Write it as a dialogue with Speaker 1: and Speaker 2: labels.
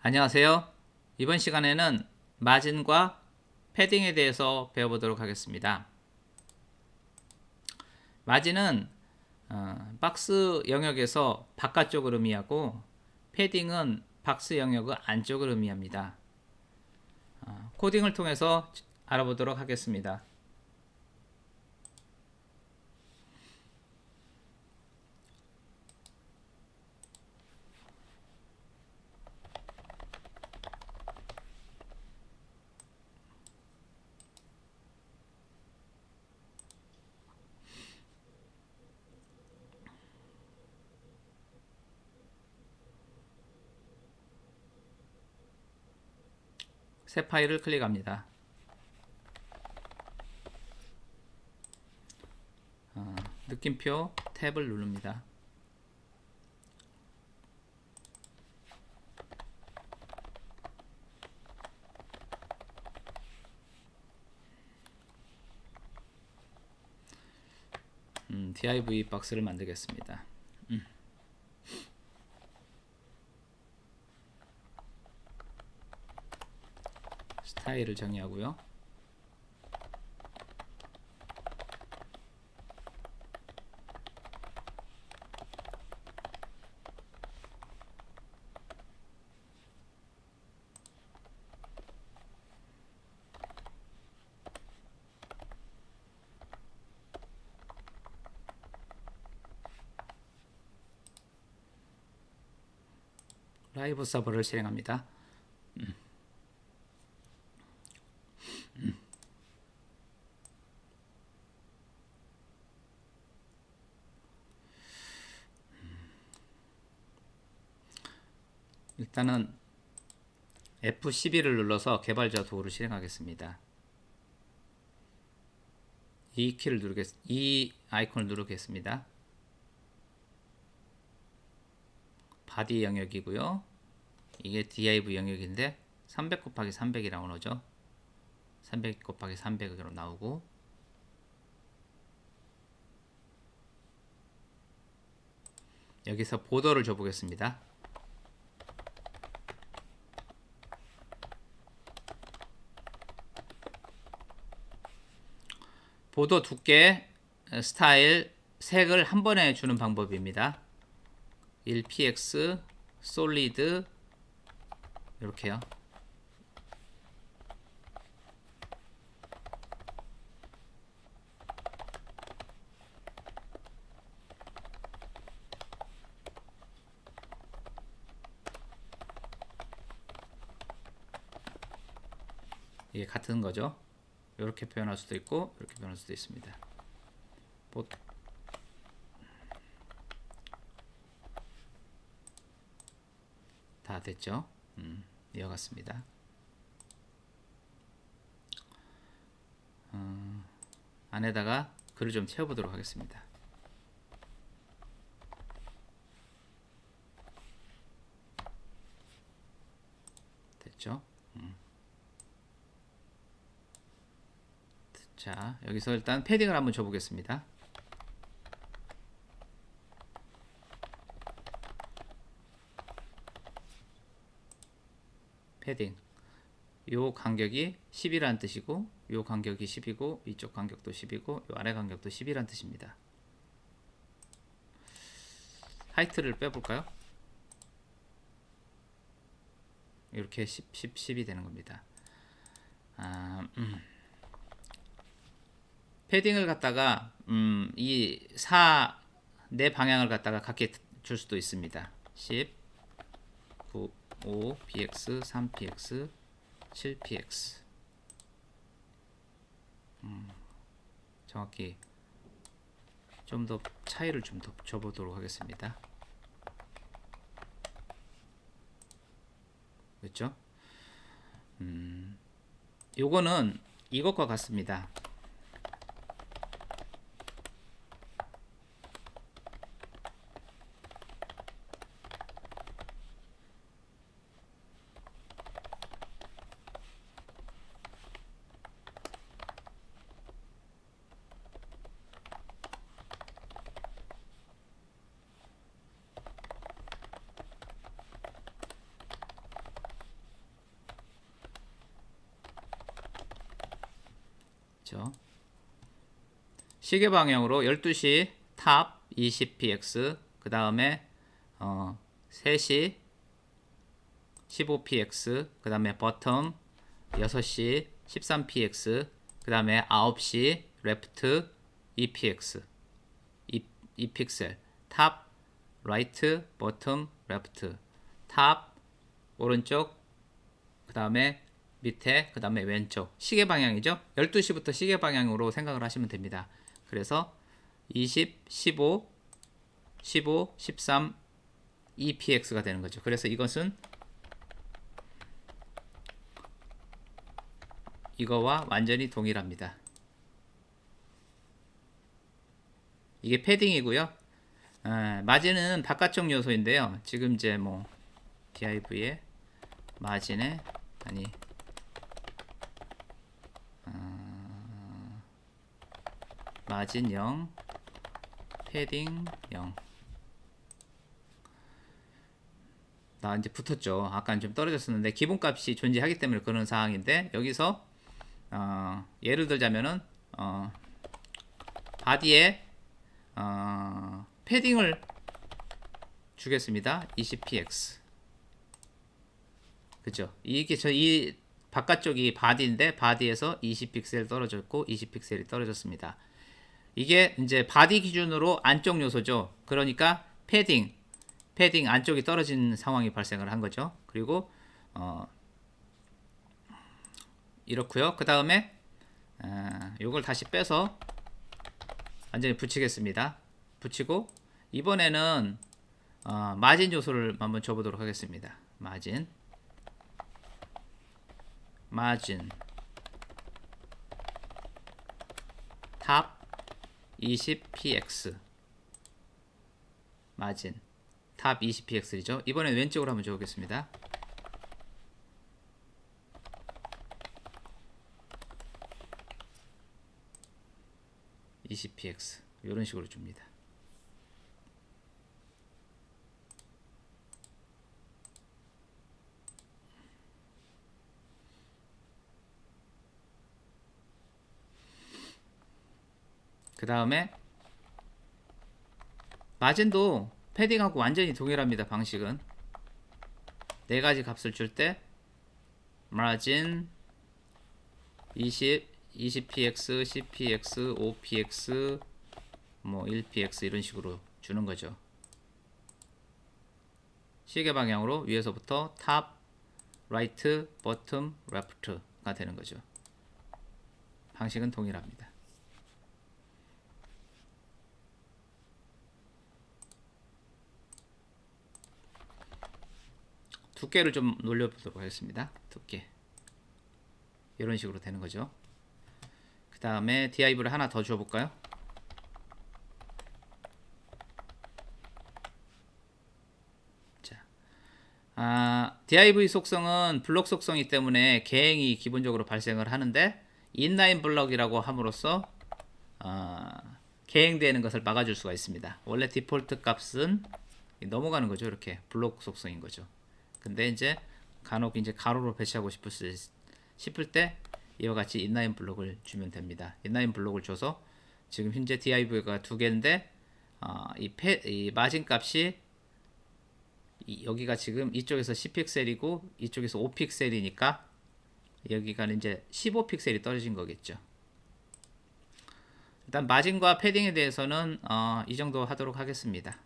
Speaker 1: 안녕하세요. 이번 시간에는 마진과 패딩에 대해서 배워보도록 하겠습니다. 마진은 어, 박스 영역에서 바깥쪽을 의미하고 패딩은 박스 영역의 안쪽을 의미합니다. 어, 코딩을 통해서 알아보도록 하겠습니다. 새 파일을 클릭합니다. 어, 느낌표 탭을 누릅니다. 음, div 박스를 만들겠습니다. 음. 스타일을 정의하고요. 라이브 서버를 실행합니다. 일단은 F12를 눌러서 개발자 도구를 실행하겠습니다. 이 키를 누르겠, 이 아이콘을 누르겠습니다. 바디 영역이고요. 이게 div 영역인데 300 곱하기 300이 나오죠. 300 곱하기 300으로 나오고 여기서 보더를 줘 보겠습니다. 보도 두께, 스타일, 색을 한 번에 주는 방법입니다. 1px, 솔리드 이렇게요. 같은 거죠. 이렇게 표현할 수도 있고 이렇게 표현할 수도 있습니다. 보... 다 됐죠? 음, 이어갔습니다. 음, 안에다가 글을 좀 채워보도록 하겠습니다. 됐죠? 음. 자, 여기서 일단 패딩을 한번 줘보겠습니다. 패딩. 요 간격이 10이라는 뜻이고, 요 간격이 10이고, 이쪽 간격도 10이고, 요 아래 간격도 10이라는 뜻입니다. 하이트를 빼볼까요? 이렇게 10, 10, 10이 되는 겁니다. 아, 음. 패딩을 갖다가 음, 이4 네 방향을 갖다가 각게 줄 수도 있습니다. 10 9 5 px 3 px 7 px 음, 정확히 좀 더 차이를 좀 더 줘보도록 하겠습니다. 그렇죠? 음, 요거는 이것과 같습니다. 그죠? 시계 방향으로 12시 탑 20px 그 다음에 어 3시 15px 그 다음에 버텀 6시 13px 그 다음에 9시 레프트 2px 2, 2픽셀. 탑 라이트 버텀 레프트. 탑 오른쪽 그 다음에 밑에 그 다음에 왼쪽. 시계 방향이죠? 12시부터 시계 방향으로 생각을 하시면 됩니다. 그래서 20, 15, 15, 13, 2px가 되는 거죠. 그래서 이것은 이거와 완전히 동일합니다. 이게 패딩이고요. 아, 마진은 바깥쪽 요소인데요. 지금 이제 뭐 div의 마진에 아니 마진 0 패딩 0 나 이제 붙었죠. 아까는 좀 떨어졌었는데 기본값이 존재하기 때문에 그런 상황인데 여기서 어, 예를 들자면은 어, 바디에 어, 패딩을 주겠습니다. 20px 그죠? 이게 저 이 바깥쪽이 바디인데 바디에서 20픽셀 떨어졌고 20픽셀이 떨어졌습니다 이게 이제 바디 기준으로 안쪽 요소죠. 그러니까 패딩, 패딩 안쪽이 떨어진 상황이 발생을 한 거죠. 그리고 어 이렇고요. 그 다음에 아, 요걸 다시 빼서 완전히 붙이겠습니다. 붙이고 이번에는 어, 마진 요소를 한번 줘보도록 하겠습니다. 마진, 마진, 탑 20px 마진 탑 20px이죠. 이번엔 왼쪽으로 한번 줘보겠습니다. (20px) 이런 식으로 줍니다. 그 다음에 마진도 패딩하고 완전히 동일합니다. 방식은 네 가지 값을 줄 때 마진 20, 20px, 10px, 5px, 뭐 1px 이런 식으로 주는 거죠. 시계 방향으로 위에서부터 탑, 라이트, 버튼, 레프트가 되는 거죠. 방식은 동일합니다. 두께를 좀 놀려보도록 하겠습니다. 두께 이런 식으로 되는 거죠. 그 다음에 div를 하나 더 줘볼까요? 자, 아, div 속성은 블록 속성이기 때문에 개행이 기본적으로 발생을 하는데 inline 블럭이라고 함으로써 아, 개행되는 것을 막아줄 수가 있습니다. 원래 디폴트 값은 넘어가는 거죠. 이렇게 블록 속성인 거죠. 근데 이제 간혹 이제 가로로 배치하고 싶을, 수, 싶을 때 이와 같이 인라인 블록을 주면 됩니다. 인라인 블록을 줘서 지금 현재 div가 두 개인데 어, 이, 패, 이 마진 값이 이, 여기가 지금 이쪽에서 10픽셀이고 이쪽에서 5픽셀이니까 여기가 이제 15픽셀이 떨어진 거겠죠. 일단 마진과 패딩에 대해서는 어, 이 정도 하도록 하겠습니다.